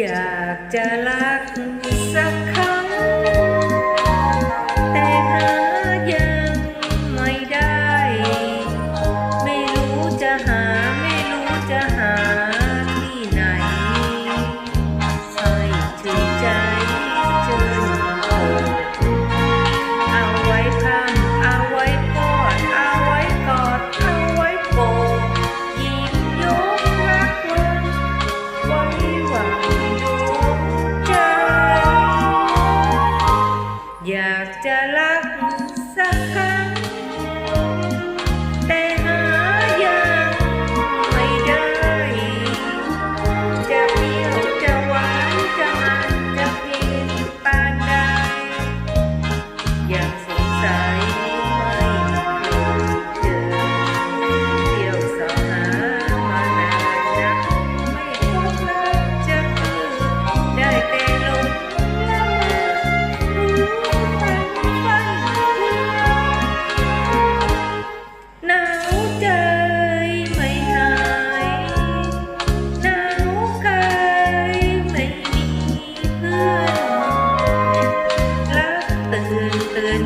อยากจะรักสักค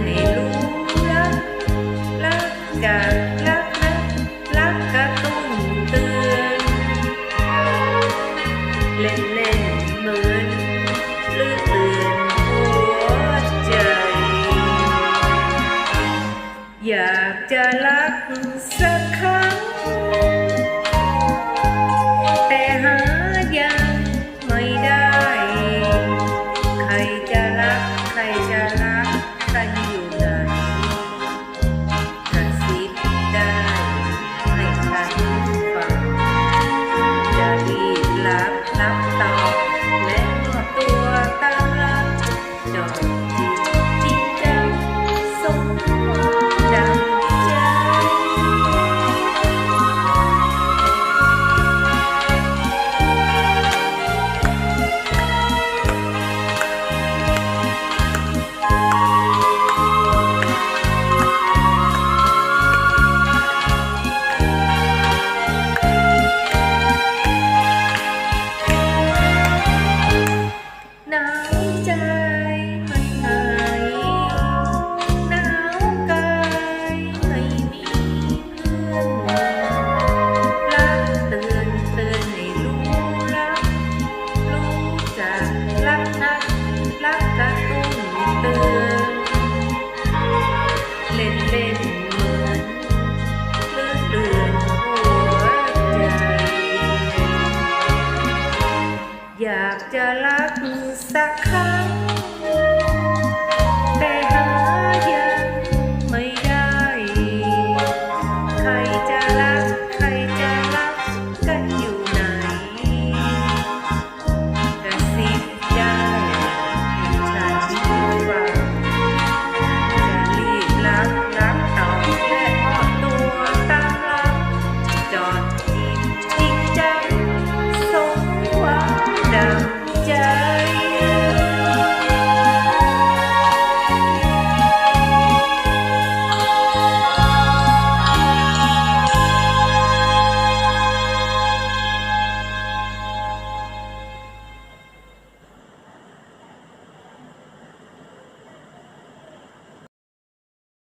ให้รู้รักรักจากรักนะรักกระตุ้นเตือนเล่นเล่นเหมือนลื่นลื่นหัวใจ อยากจะรักสักครั้ง ใจไหายหนาวกายไม่มีเพื่อนรักเตือนเตือนให้รู้รักรู้จักรักนักรักกระตุ้นเตือนเล่นเล่นเหมือนเลื่อนเดือนหัวใจอยากจะรักสักครั้ง